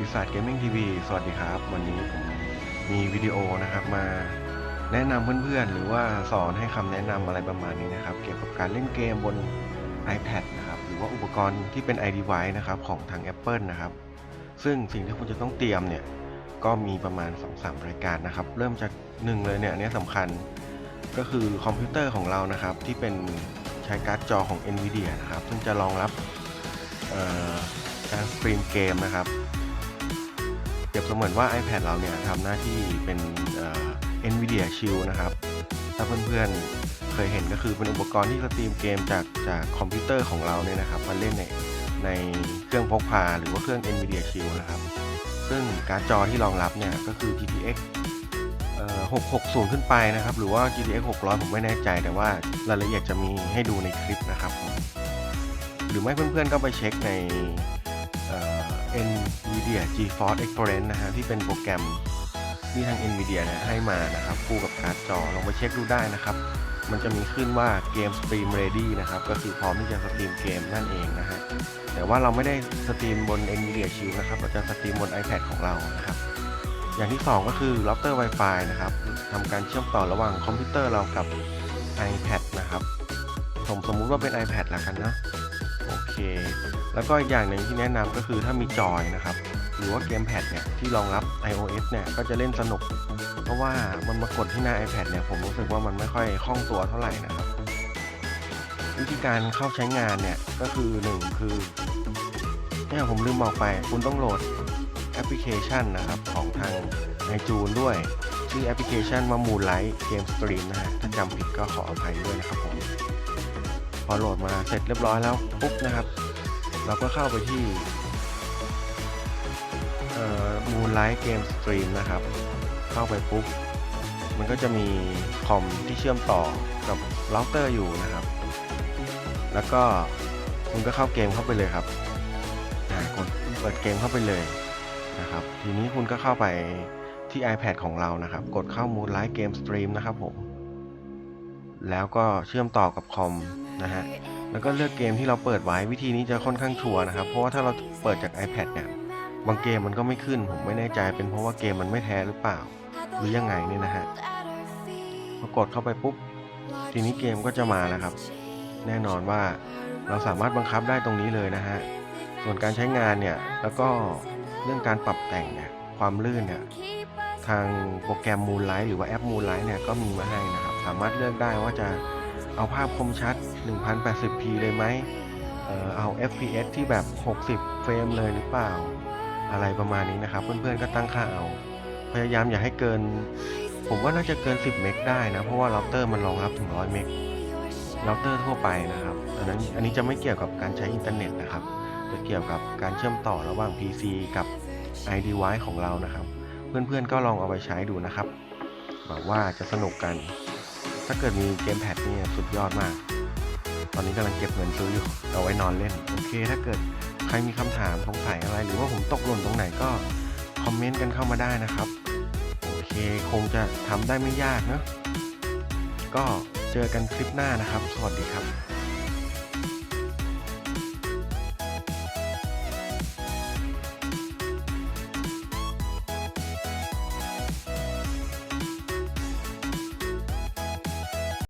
ปีศาจเกมมิ่งทีวีสวัสดีครับ วันนี้ผมมีวิดีโอนะครับมาแนะนำเพื่อนๆ หรือว่าสอนให้คำแนะนำอะไรประมาณนี้นะครับ เกี่ยวกับการเล่นเกมบน iPad นะครับ หรือว่าอุปกรณ์ที่เป็น iDevice นะครับของทาง Apple นะครับ ซึ่งสิ่งที่คุณจะต้องเตรียมเนี่ย ก็มีประมาณ 2-3 รายการนะครับ เริ่มจากหนึ่งเลยเนี่ยอันนี้สำคัญก็คือคอมพิวเตอร์ของเรานะครับ ที่เป็นใช้การ์ดจอของ NVIDIA นะครับ ซึ่งจะรองรับการสตรีมเกมนะครับ เปรียบเสมือนว่า iPad เราเนี่ยทำหน้าที่เป็นเอ่อ NVIDIA Shield นะครับ ถ้าเพื่อนๆเคยเห็นก็คือเป็นอุปกรณ์ที่สตรีมเกมจากจากคอมพิวเตอร์ของเราเนี่ยนะครับมาเล่นในในเครื่องพกพาหรือว่าเครื่อง NVIDIA Shield นะครับ ซึ่งการ์ดจอที่รองรับเนี่ยก็คือ GTX เอ่อ660 ขึ้นไปนะครับ หรือว่า GTX 600 ผมไม่แน่ใจ แต่ว่ารายละเอียดจะมีให้ดูในคลิปนะครับผมหรือไม่เพื่อนๆก็ไปเช็คใน NVIDIA GeForce Experience นะฮะที่เป็นโปรแกรมที่ทาง NVIDIA เนี่ยให้มานะครับคู่กับการ์ดจอลองไปเช็คดูได้นะครับ มันจะมีขึ้นว่าเกมสตรีม ready นะครับก็คือพร้อมที่จะสตรีมเกมนั่นเองนะฮะแต่ว่าเราไม่ได้สตรีมบน NVIDIA Shield นะครับเราจะสตรีมบน iPad ของเรานะครับอย่างที่ 2 ก็คือ router Wi-Fi นะครับทำการเชื่อมต่อระหว่างคอมพิวเตอร์เรากับ iPad นะครับผมสมมุติว่าเป็น iPad แล้วกันนะ โอเค แล้วก็อีกอย่างหนึ่งที่แนะนำก็คือถ้ามีจอยนะครับ หรือว่าเกมแพดเนี่ยที่รองรับ iOS เนี่ยก็จะเล่นสนุก เพราะว่ามันมากดที่หน้า iPad เนี่ยผมรู้สึกว่ามันไม่ค่อยคล่องตัวเท่าไหร่นะครับ วิธีการเข้าใช้งานเนี่ยก็คือ 1 คือเนี่ยผมลืมบอกไป คุณต้องโหลดแอปพลิเคชันนะครับ ของทาง iTunes ด้วยชื่อแอปพลิเคชันว่า Moonlight Game Stream นะฮะถ้าจำผิดก็ขออภัยด้วยนะครับผม อโหลดมาเสร็จเรียบร้อยแล้วปุ๊บนะครับ เราก็เข้าไปที่เอ่อ Moonlight Game Stream นะครับ เข้าไปปุ๊บ มันก็จะมีคอมที่เชื่อมต่อกับเราเตอร์อยู่นะครับ แล้วก็คุณก็เข้าเกมเข้าไปเลยครับอ่ากดเปิดเกมเข้าไปเลยนะครับ ทีนี้คุณก็เข้าไปที่ iPad ของเรานะครับ กดเข้า Moonlight Game Stream นะครับผม แล้วก็เชื่อมต่อกับคอม นะฮะแล้วก็เลือกเกมที่เราเปิดไว้วิธีนี้จะค่อนข้างชัวร์นะครับ เพราะว่าถ้าเราเปิดจาก iPad เนี่ยบางเกมมันก็ไม่ขึ้น ผมไม่แน่ใจเป็นเพราะว่าเกมมันไม่แท้หรือเปล่า หรือยังไงเนี่ยนะฮะพอกดเข้าไปปุ๊บ ทีนี้เกมก็จะมาแล้วครับ แน่นอนว่าเราสามารถบังคับได้ตรงนี้เลยนะฮะส่วนการใช้งานเนี่ยแล้วก็เรื่องการปรับแต่งเนี่ยความลื่นเนี่ยทางโปรแกรม Moonlight หรือว่าแอป Moonlight เนี่ยก็มีมาให้นะครับ สามารถเลือกได้ว่าจะ เอาภาพคมชัด 1080p เลยไหมเออเอา fps ที่แบบ 60 เฟรมเลยหรือเปล่า อะไรประมาณนี้นะครับ เพื่อนๆก็ตั้งค่าเอา พยายามอย่าให้เกิน ผมว่าน่าจะเกิน 10 เมกได้นะ เพราะว่าเราเตอร์มันรองรับถึง 100 เมกเราเตอร์ทั่วไปนะครับอันนั้นอันนี้จะไม่เกี่ยวกับการใช้อินเทอร์เน็ตนะครับจะเกี่ยวกับการเชื่อมต่อระหว่าง PC กับ iDevice ของเรานะครับ เพื่อนๆก็ลองเอาไปใช้ดูนะครับหวังว่าจะสนุกกัน ถ้าเกิดมีเกมแพดนี่สุดยอดมาก ตอนนี้กำลังเก็บเงินซื้ออยู่เอาไว้นอนเล่น โอเค ถ้าเกิดใครมีคำถามสงสัยอะไร หรือว่าผมตกหล่นตรงไหนก็คอมเมนต์กันเข้ามาได้นะครับ โอเค คงจะทำได้ไม่ยากเนอะก็เจอกันคลิปหน้านะครับ สวัสดีครับ